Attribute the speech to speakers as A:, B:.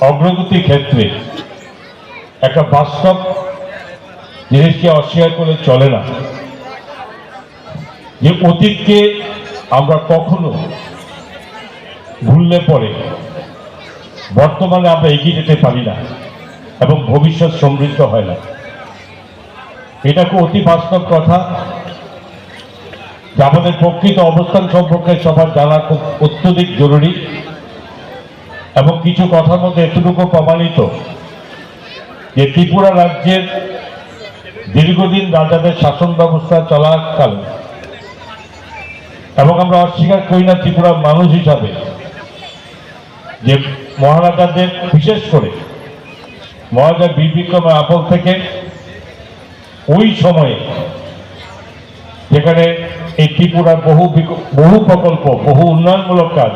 A: অগ্রগতির ক্ষেত্রে একটা বাস্তব জিনিসকে অস্বীকার করে চলে না। যে অতীতকে আমরা কখনো ভুললে পরে বর্তমানে আমরা এগিয়ে যেতে পারি না এবং ভবিষ্যৎ সমৃদ্ধ হয় না। এটা খুব অতি বাস্তব কথা। যে আমাদের প্রকৃত অবস্থান সম্পর্কে সবার জানা খুব অত্যধিক জরুরি। এবং কিছু কথার মধ্যে এতটুকু প্রমাণিত যে ত্রিপুরা রাজ্যের দীর্ঘদিন রাজাদের শাসন ব্যবস্থা চলাকালে এবং আমরা অস্বীকার করি না ত্রিপুরার মানুষ হিসাবে যে মহারাজাদের, বিশেষ করে মহারাজা বীর আপল থেকে ওই সময়ে যেখানে এই ত্রিপুরার বহু বহু প্রকল্প, বহু উন্নয়নমূলক কাজ